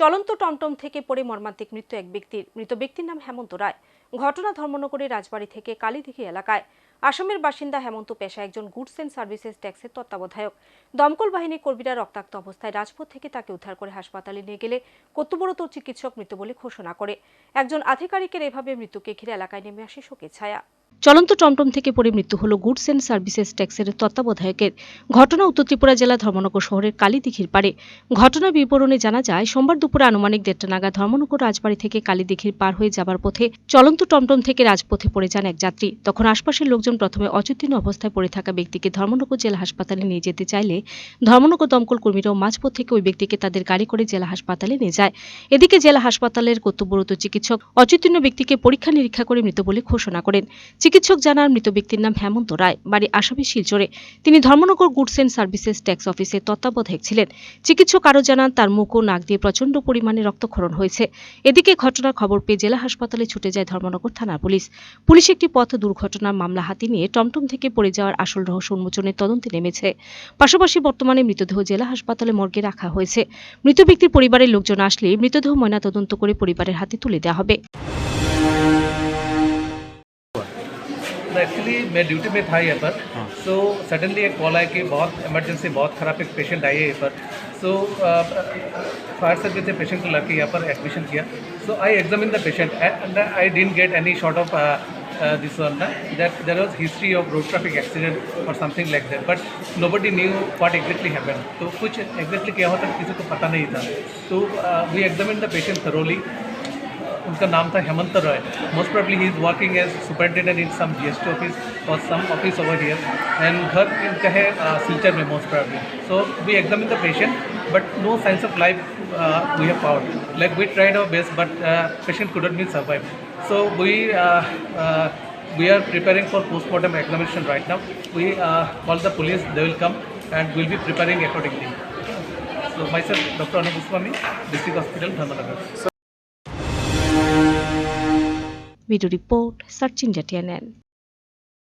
চলন্ত টমটম থেকে পড়ে মর্মান্তিক মৃত্যু এক ব্যক্তির। মৃত ব্যক্তির নাম হেমন্ত রায়। ঘটনা ধর্মনগরের রাজবাড়ী থেকে কালীদিঘি এলাকায়। আসামের বাসিন্দা হেমন্ত পেশা একজন গুডস অ্যান্ড সার্ভিসেস ট্যাক্সের তত্ত্বাবধায়ক। দমকল বাহিনীর কর্মীরা রক্তাক্ত অবস্থায় রাজপথ থেকে তাকে উদ্ধার করে হাসপাতালে নিয়ে গেলে কর্তব্যরত চিকিৎসক মৃত বলে ঘোষণা করে। একজন আধিকারিকের এভাবে মৃত্যুকে ঘিরে এলাকায় নেমে আসে শোকের ছায়া। চলন্ত টমটম থেকে পড়ে মৃত্যু হল গুডস অ্যান্ড সার্ভিসেস ট্যাক্সের তত্ত্বাবধায়কের। ঘটনা উত্তর ত্রিপুরা জেলা ধর্মনগর শহরের কালীদিঘির পারে ঘটনার বিবরণে জানা যায়, সোমবার দুপুরে আনুমানিক দেড়টা নাগাদ ধর্মনগর রাজবাড়ী থেকে কালীদিঘির পার হয়ে যাবার পথে চলন্ত টমটম থেকে রাজপথে পড়ে যান এক যাত্রী। তখন আশপাশের লোকজন প্রথমে অচেতন অবস্থায় পড়ে থাকা ব্যক্তিকে ধর্মনগর জেলা হাসপাতালে নিয়ে যেতে চাইলে ধর্মনগর দমকল কর্মীরাও মাঝপথ থেকে ওই ব্যক্তিকে তাদের গাড়ি করে জেলা হাসপাতালে নিয়ে যায়। এদিকে জেলা হাসপাতালের কর্তব্যরত চিকিৎসক অচেতন্য ব্যক্তিকে পরীক্ষা নিরীক্ষা করে মৃত বলে ঘোষণা করেন। চিকিৎসক জানান মৃত ব্যক্তির নাম হেমন্ত রায়। বাড়ি আসামি শিলচরে। তিনি Dharmanagar goods and services tax অফিসের তত্ত্বাবধায়ক ছিলেন। চিকিৎসক আরও জানান, তার মুখ ও নাক দিয়ে প্রচণ্ড পরিমাণে রক্তক্ষরণ হয়েছে। এদিকে ঘটনার খবর পেয়ে জেলা হাসপাতালে ছুটে যায় ধর্মনগর থানার পুলিশ। পুলিশ একটি পথ দুর্ঘটনার মামলা হাতে নিয়ে টমটম থেকে পড়ে যাওয়ার আসল রহস্য উন্মোচনের তদন্তে নেমেছে। পাশাপাশি বর্তমানে মৃতদেহ জেলা হাসপাতালে মর্গে রাখা হয়েছে। মৃত ব্যক্তির পরিবারের লোকজন আসলে মৃতদেহ ময়নাতদন্ত করে পরিবারের হাতে তুলে দেওয়া হবে। एक्चुअली मैं ड्यूटी में था यहाँ पर। सो सडनली एक कॉल आया कि बहुत इमरजेंसी बहुत ख़राब एक पेशेंट आई है यहाँ पर। सो फायर सर्विस से पेशेंट को लड़के यहाँ पर एडमिशन किया। So I examine the patient and I didn't get any sort of this one that there was history of road traffic accident और something like that but nobody knew what exactly happen तो कुछ exactly क्या होता किसी को पता नहीं था। तो we examine the patient thoroughly उनका नाम था Hemant Roy. Most probably he is working as superintendent in some G office और some office over here and घर इनका है सिलचर में most probably so we exam the patient but no signs of life we have power like we tried our best but patient couldn't be survive so we we are preparing for postmortem examination right now we call the police they will come and will be preparing accordingly so my sir doctor Anupswami district hospital Dharmanagar video report search India TNN